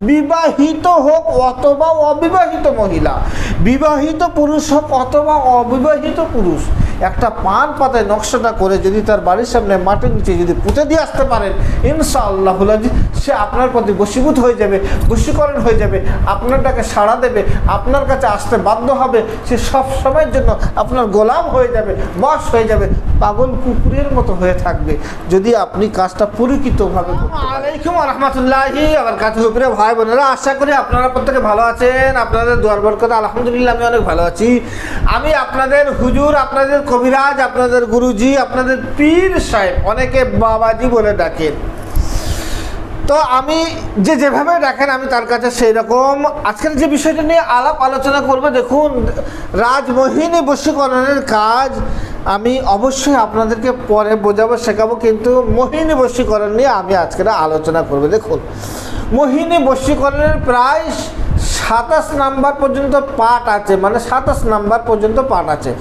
বিবাহিত হোক অথবা অবিবাহিত মহিলা। বিবাহিত পুরুষ হোক অথবা অবিবাহিত পুরুষ। একটা পান পাতায় নকশাটা করে যদি তার বাড়ির সামনে মাটির নিচে যদি পুঁতে দিয়ে আসতে পারেন ইনশাআল্লাহ সে আপনার প্রতি বশীভূত হয়ে যাবে, বশীকরণ হয়ে যাবে, আপনার ডাকে সাড়া দেবে, আপনার কাছে আসতে বাধ্য হবে, সে সব সময়ের জন্য আপনার গোলাম হয়ে যাবে, বশ হয়ে যাবে, পাগল কুকুরের মতো হয়ে থাকবে। যদি আপনি কাজটা পরিচিতভাবে আলাইকুম রহমতুল্লাহি আবার কাছে উপরে ভাই বোনেরা, আশা করি আপনারা প্রত্যেকে ভালো আছেন, আপনাদের দুয়ার বরকত আলহামদুলিল্লাহ আমি অনেক ভালো আছি। আমি আপনাদের হুজুর, আপনাদের কবিরাজ, আপনাদের গুরুজি, আপনাদের পীর সাহেব, অনেকে বাবাজি বলে ডাকেন। তো আমি যে যেভাবে দেখেন, আমি তার কাছে সেই রকম আজকের যে বিষয়টা নিয়ে আলাপ আলোচনা করব, দেখুন, রাজমোহিনী বশীকরণের কাজ আমি অবশ্যই আপনাদেরকে পরে বোঝাবো, শেখাবো, কিন্তু মোহিনী বশীকরণ নিয়ে আমি আজকের আলোচনা করব। দেখুন, মোহিনী বশীকরণের প্রায় সাতাশ নাম্বার পর্যন্ত পাঠ আছে মানে সাতাশ নাম্বার পর্যন্ত পাঠ আছে।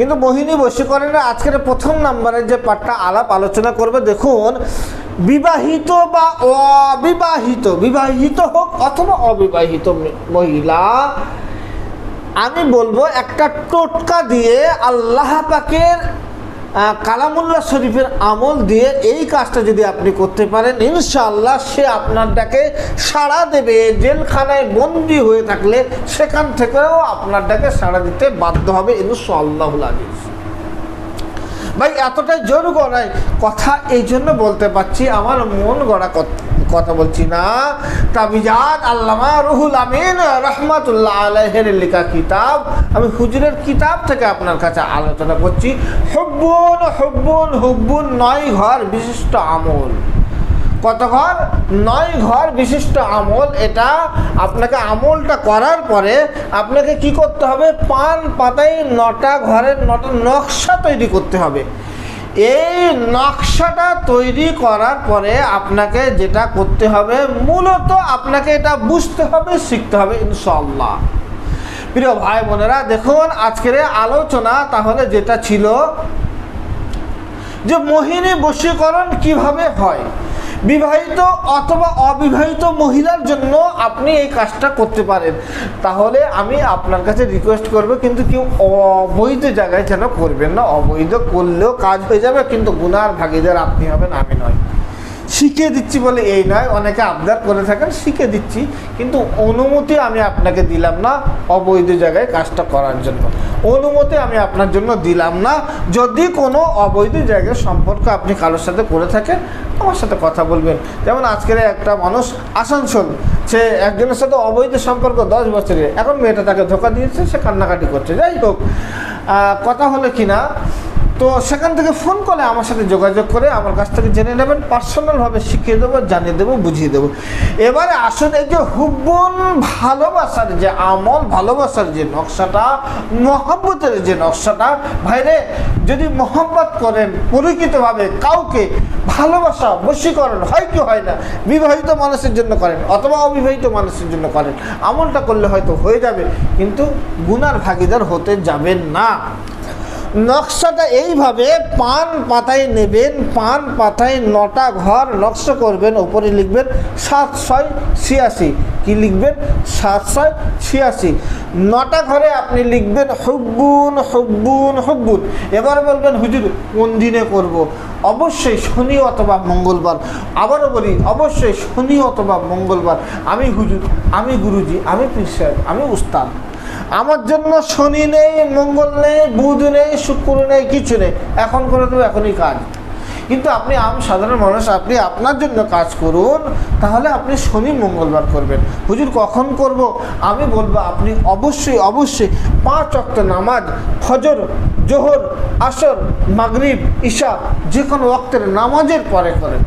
কিন্তু মোহিনী বশীকরণের আজকের প্রথম নাম্বারের যে পাঠটা আলাপ আলোচনা করবে, দেখুন, বিবাহিত বা অবিবাহিত, বিবাহিত হোক অথবা অবিবাহিত মহিলা, আমি বলব একটা টোটকা দিয়ে আল্লাহ পাকের আহ, কালামুল্লাহ শরীফের আমল দিয়ে এই কাজটা যদি আপনি করতে পারেন ইনশাআল্লাহ সে আপনারটাকে সাড়া দেবে। জেলখানায় বন্দি হয়ে থাকলে সেখান থেকেও আপনারটাকে সাড়া দিতে বাধ্য হবে ইনশাআল্লাহ আজিজ। ভাই এতটাই জোর গড়ায় কথা এই জন্য বলতে পারছি আমার মন গড়া কত- কথা বলছি না। তাবিজাত আল্লামা রুহুল আমিন রহমাতুল্লাহ আলহের লেখা কিতাব। আমি হুজুরের কিতাব থেকে আপনার কাছে আলোচনা করছি। হুব্বুন হুব্বুন হুব্বুন নয় ঘর বিশিষ্ট আমল। কত ঘর? নয় ঘর বিশিষ্ট আমল। এটা আপনাকে আমলটা করার পরে আপনাকে কি করতে হবে? পান পাতায় নটা ঘরের নটা নকশা তৈরি করতে হবে। এই নকশাটা তৈরি করার পরে আপনাকে যেটা করতে হবে, মূলত আপনাকে এটা বুঝতে হবে, শিখতে হবে ইনশাল্লাহ প্রিয় ভাই বোনেরা, দেখুন, আজকের আলোচনা তাহলে যেটা ছিল যে মোহিনী বশীকরণ কীভাবে হয়? বিবাহিত অথবা অবিবাহিত মহিলার জন্য আপনি এই কাজটা করতে পারেন। তাহলে আমি আপনার কাছে রিকোয়েস্ট করব, কিন্তু কেউ অবৈধ জায়গায় যেন করবেন না। অবৈধ করলেও কাজ হয়ে যাবে, কিন্তু গুনার ভাগিদার আপনি হবেন, আমি নয় শিখিয়ে দিচ্ছি বলে এই নয়, অনেকে আবদার করে থাকেন শিখে দিচ্ছি, কিন্তু অনুমতি আমি আপনাকে দিলাম না অবৈধ জায়গায় কাজটা করার জন্য। অনুমতি আমি আপনার জন্য দিলাম না। যদি কোনো অবৈধ জায়গায় সম্পর্ক আপনি কারোর সাথে করে থাকেন, আমার সাথে কথা বলবেন। যেমন আজকের একটা মানুষ আসানসোল, সে একজনের সাথে অবৈধ সম্পর্ক দশ বছরের। এখন মেয়েটা তাকে ধোকা দিয়েছে, সে কান্নাকাটি করছে। যাই হোক কথা হলো কি না? তো সেখান থেকে ফোন করে আমার সাথে যোগাযোগ করে আমার কাছ থেকে জেনে নেবেন পার্সোনালভাবে শিখিয়ে দেবো, জানিয়ে দেবো, বুঝিয়ে দেবো। এবারে আসলে এই যে হুব্বন ভালোবাসার যে আমল, ভালোবাসার যে নকশাটা, মহব্বতের যে নকশাটা, ভাইরে, যদি মহব্বত করেন, পরিচিতভাবে কাউকে ভালোবাসা, বশীকরণ হয় কি হয় না, বিবাহিত মানুষের জন্য করেন অথবা অবিবাহিত মানুষের জন্য করেন, আমলটা করলে হয়তো হয়ে যাবে, কিন্তু গুনার ভাগিদার হতে যাবেন না। নকশাটা এইভাবে পান পাতায় নেবেন, পান পাতায় নটা ঘর নকশা করবেন ওপরে লিখবেন সাত ছয় ছিয়াশি। কি লিখবেন? সাত ছয় ছিয়াশি। নটা ঘরে আপনি লিখবেন হুব্বুন হুব্বুন হুব্বুন। এবার বলবেন, হুজুর, কোন দিনে করব। অবশ্যই শনি অথবা মঙ্গলবার। আবারও বলি, অবশ্যই শনি অথবা মঙ্গলবার। আমি হুজুর, আমি গুরুজি, আমি পীর সাহেব, আমি উস্তাদ। আমার জন্য শনি নেই, মঙ্গল নেই, বুধ নেই, শুক্র নেই, কিছু নেই। এখন করে দেবো, এখনই কাজ। কিন্তু আপনি আম সাধারণ মানুষ, আপনি আপনার জন্য কাজ করুন, তাহলে আপনি শনি মঙ্গলবার করবেন। হুজুর, কখন করব? আমি বলব, আপনি অবশ্যই অবশ্যই পাঁচ অক্ট নামাজ, ফজর, জোহর, আসর, মাগরিব ঈশা যে কোনো অক্তের নামাজের পরে করেন।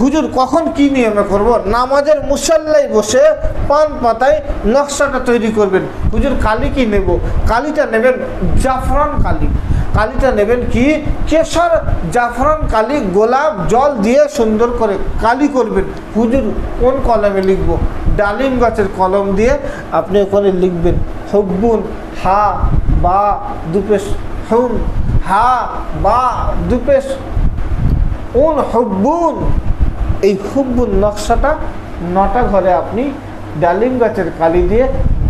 হুজুর কখন কি নিয়মে করব? নামাজের মুসাল্লাই বসে পান পাতায় নকশাটা তৈরি করবেন। হুজুর কালি কি নেব? কালিটা নেবেন জাফরান কালি। কালিটা নেবেন কি? কেশর জাফরান কালি গোলাপ জল দিয়ে সুন্দর করে কালি করবেন। হুজুর কোন কলমে লিখব? ডালিম গাছের কলম দিয়ে আপনি ওখানে লিখবেন, হব্বুন হা বা দুপেশ হুম হা বা দুপেশ উন হুব্বুন। এই খুব নকশাটা নটা ঘরে আপনি ডালিম গাছের কালি দিয়ে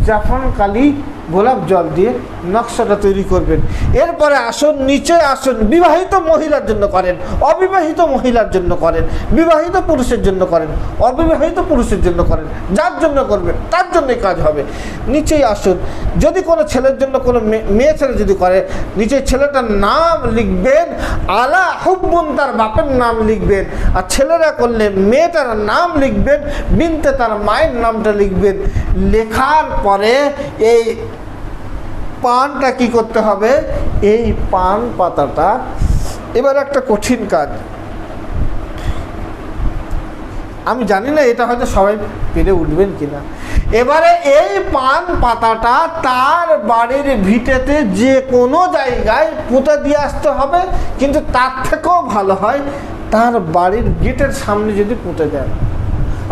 জাফান কালি গোলাপ জল দিয়ে নকশাটা তৈরি করবেন। এরপরে আসুন, নিচে আসুন বিবাহিত মহিলার জন্য করেন, অবিবাহিত মহিলার জন্য করেন, বিবাহিত পুরুষের জন্য করেন, অবিবাহিত পুরুষের জন্য করেন, যার জন্য করবেন, তার জন্যই কাজ হবে। নিচেই আসুন। যদি কোনো ছেলের জন্য কোনো মেয়ে- মেয়ে ছেলে যদি করে, নিচে ছেলেটার নাম লিখবেন, আলা হুব্বুন তার বাপের নাম লিখবেন, আর ছেলেরা করলে মেয়েটার নাম লিখবেন, বিনতে তার মায়ের নামটা লিখবেন। লেখার পরে এই পানটা কি করতে হবে? এই পান পাতাটা, এবার একটা কঠিন কাজ। আমি জানি না এটা হয়তো সবাই পেরে উঠবেন কিনা। এবারে এই পান পাতাটা তার বাড়ির ভিটেতে যে কোনো জায়গায় পুঁতে দিয়ে আসতে হবে, কিন্তু তার থেকেও ভালো হয় তার বাড়ির গেটের সামনে যদি পুঁতে দেয়।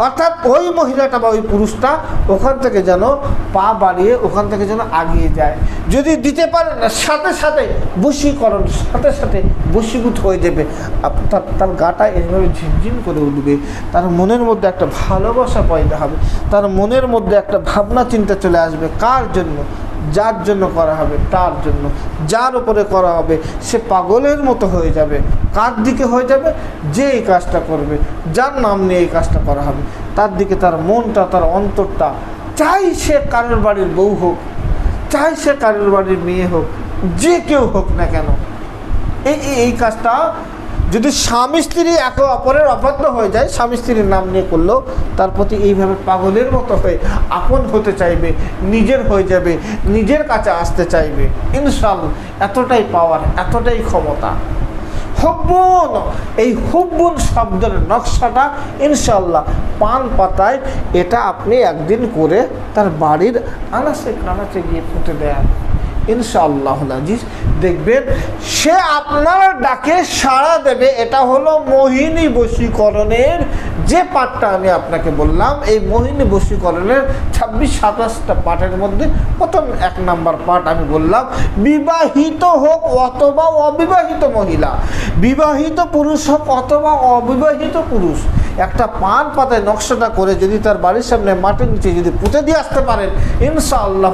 অর্থাৎ ওই মহিলাটা বা ওই পুরুষটা ওখান থেকে যেন পা বাড়িয়ে ওখান থেকে যেন আগিয়ে যায়। যদি দিতে পারে না, সাথে সাথে বশীকরণ, সাথে সাথে বশীভূত হয়ে যাবে। তার তার গাটা এইভাবে ঝিনঝিন করে উঠবে। তার মনের মধ্যে একটা ভালোবাসা পয়দা হবে। তার মনের মধ্যে একটা ভাবনা চিন্তা চলে আসবে। কার জন্য? যার জন্য করা হবে? তার জন্য। যার উপরে করা হবে? সে পাগলের মতো হয়ে যাবে। কার দিকে হয়ে যাবে? যে এই কাজটা করবে। যার নাম নিয়ে এই কাজটা করা হবে। তার দিকে তার মনটা, তার অন্তরটা, চাই সে কারোর বাড়ির বউ হোক চাই সে কারোর বাড়ির মেয়ে হোক, যে কেউ হোক না কেন। এই, এই- কাজটা যদি স্বামী স্ত্রী একে অপরের অবাধ্য হয়ে যায়, স্বামী স্ত্রীর নাম নিয়ে করল, তার প্রতি এইভাবে পাগলের মতো হয়ে আপন হতে চাইবে, নিজের হয়ে যাবে, নিজের কাছে আসতে চাইবে। ইনশাল এতটাই পাওয়ার এতটাই ক্ষমতা। হুব্বুন। এই হুব্বুন শব্দের নকশাটা ইনশাল্লাহ পান পাতায় এটা আপনি একদিন করে তার বাড়ির আনাচে কানাচে গিয়ে ফুটে দেন। ইনশাআল্লাহ আজিজ দেখবেন, সে আপনার ডাকে সাড়া দেবে। এটা হলো মোহিনী বশীকরণের যে পাঠটা আমি আপনাকে বললাম, এই মোহিনী বশীকরণের ছাব্বিশ, সাতাশটা পাঠের মধ্যে প্রথম এক নাম্বার পাঠ আমি বললাম, বিবাহিত হোক অথবা অবিবাহিত মহিলা, বিবাহিত পুরুষ হোক অথবা অবিবাহিত পুরুষ একটা পান পাতায় নকশাটা করে যদি তার বাড়ির সামনে মাটির নিচে যদি পুঁতে দিয়ে আসতে পারেন ইনশাআল্লাহ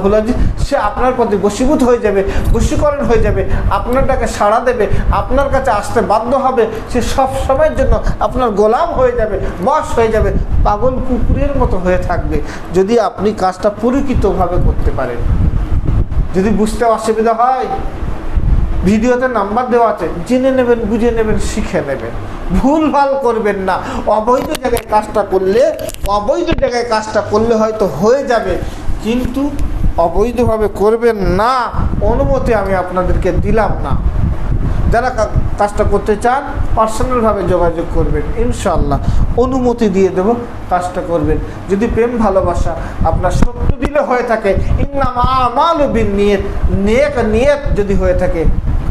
সে আপনার প্রতি বশীভূত হয়ে যাবে, বশীকরণ হয়ে যাবে, আপনার ডাকে সাড়া দেবে, আপনার কাছে আসতে বাধ্য হবে, সে সব সময়ের জন্য আপনার গোলাম হয়ে যাবে, বশ হয়ে যাবে, পাগল কুকুরের মতো হয়ে থাকবে, যদি আপনি কাজটা পরিচিতভাবে করতে পারেন। যদি বুঝতে অসুবিধা হয় ভিডিওতে নাম্বার দেওয়া আছে, জেনে নেবেন, বুঝে নেবেন, শিখে নেবেন। ভুল ভালো করবেন না। অবৈধ জায়গায় কাজটা করলে, অবৈধ জায়গায় কাজটা করলে হয়তো হয়ে যাবে। কিন্তু অবৈধভাবে করবেন না, অনুমতি আমি আপনাদেরকে দিলাম না। যারা কাজটা করতে চান পার্সোনালভাবে যোগাযোগ করবেন ইনশাল্লাহ অনুমতি দিয়ে দেব, কাজটা করবেন। যদি প্রেম ভালোবাসা আপনার সত্য দিলে হয়ে থাকে, ইন্নামা আমাল বিন নিয়ত নেক নিয়ত যদি হয়ে থাকে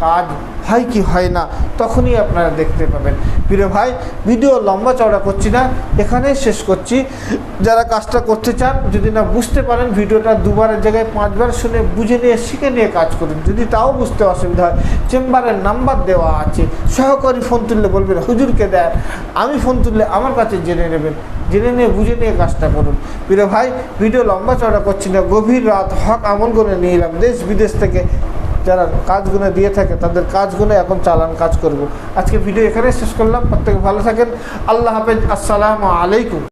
কাজ হয় কি হয় না, তখনই আপনারা দেখতে পাবেন। প্রিয় ভাই ভিডিও লম্বা চওড়া করছি না এখানেই শেষ করছি। যারা কাজটা করতে চান, যদি না বুঝতে পারেন ভিডিওটা দুবারের জায়গায় পাঁচবার শুনে বুঝে নিয়ে, শিখে নিয়ে কাজ করুন। যদি তাও বুঝতে অসুবিধা হয়, চেম্বারের নাম্বার দেওয়া আছে। সহকারী ফোন তুললে বলবেন, হুজুরকে দেন, আমি ফোন তুললে আমার কাছে জেনে নেবেন। জেনে নিয়ে, বুঝে নিয়ে কাজটা করুন। প্রিয় ভাই ভিডিও লম্বা চওড়া করছি না, গভীর রাত হক আমল করে নিয়ে এলাম দেশ বিদেশ থেকে। যারা কাজগুলো দিয়ে থাকে, তাদের কাজগুলো এখন চালান কাজ করব। আজকে ভিডিও এখানে শেষ করলাম। প্রত্যেকে ভালো থাকেন। আল্লাহ হাফেজ। আসসালামু আলাইকুম।